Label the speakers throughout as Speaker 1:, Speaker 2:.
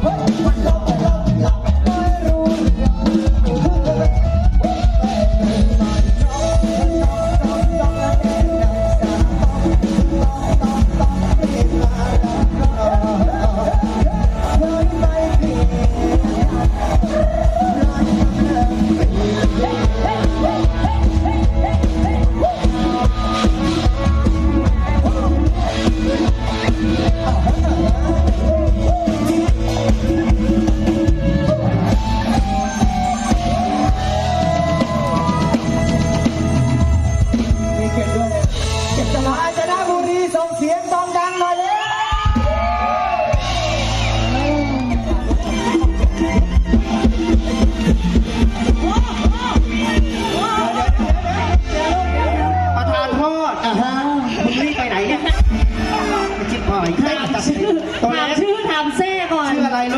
Speaker 1: เฮ้ย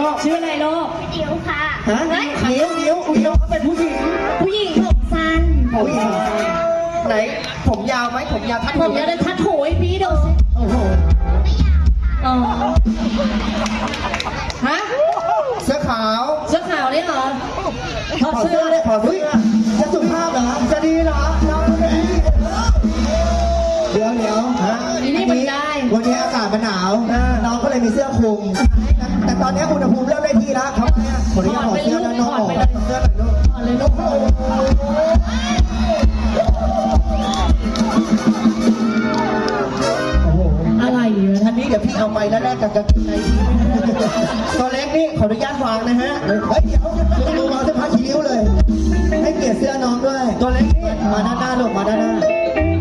Speaker 1: ูก ชื่อ
Speaker 2: อะไรลูก
Speaker 3: จิ๋วค่ะ ฮะ
Speaker 1: เฮ้ย เดี๋ยวเดี๋ยวอุ้ยน้องเขาเป็นผู้หญิง
Speaker 2: ผู้หญิงผมสั้น
Speaker 1: ผู้หญิไหน ผมยาวไหมผมยาวทัด
Speaker 2: ผมยาวได้ทัดหูให้พี่ดูสิ
Speaker 1: โอ้โหไม่
Speaker 2: อยากอ๋อฮะ
Speaker 1: เสื้อขาว
Speaker 2: เสื้อขาวนี่เหรอถอดเสื้อเล
Speaker 1: ยถอดเสื้อจะสุภาพเหรอจะดีเหรอน้เดี๋ยวเดี๋ยวฮะ
Speaker 2: วันได้
Speaker 1: วันนี้อากาศมันหนาว อ่ เลยมีเสื้อคลุม แต่ตอนนี้อุณหภูมิเริ่มได้ที่แล้วครับขออนุญาตถอดเสื้อด้านนอกออกถอดเสื้อหน่อยลูก
Speaker 2: ถอดเลยลูก
Speaker 1: โอ้
Speaker 2: อะไรอยู่ท่าน
Speaker 1: นี้เดี๋ยวพี่เอาไปแล้วแลกกับกางเกงในพี่ตัวเล็กนี่ขออนุญาตวางนะฮะเฮ้ยเดี๋ยวไม่ต้องดูมาเสื้อผ้าขี้ริ้วเลย ให้เกียรติเสื้อน้องด้วย ตัวเล็กนี่มาด้านหน้าลูกมาด้านหน้า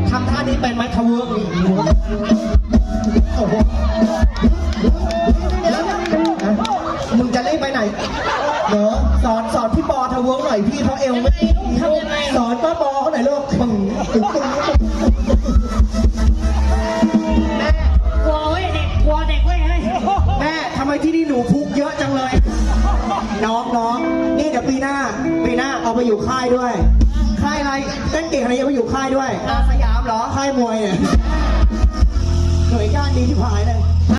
Speaker 1: ทำท่านี้เป็นไหมทะเวิร์กนี่ เดี๋ยวสอนสอนพี่ปอทะเวิร์กหน่อยพี่เขาเอวไม่
Speaker 2: ทำยังไง
Speaker 1: สอนป้าปอเขาหน่อยลูกปึ้งตึ้งตึ้งตึ้ง
Speaker 2: กลัวเว้ยเด็กกลัวเด็กเว้ยเฮ้ย
Speaker 1: แม่ทำไมที่นี่หนูพุกเยอะจังเลย น้องน้องนี่เดี๋ยวปีหน้าปีหน้าเอาไปอยู่ค่ายด้วย ค่ายอะไรเต้นเก่งอะไรเอาไปอยู่ค่ายด้วยอาสยามเหรอค่ายมวยเนี่ยหน่วยก้านดีที่ผายเลย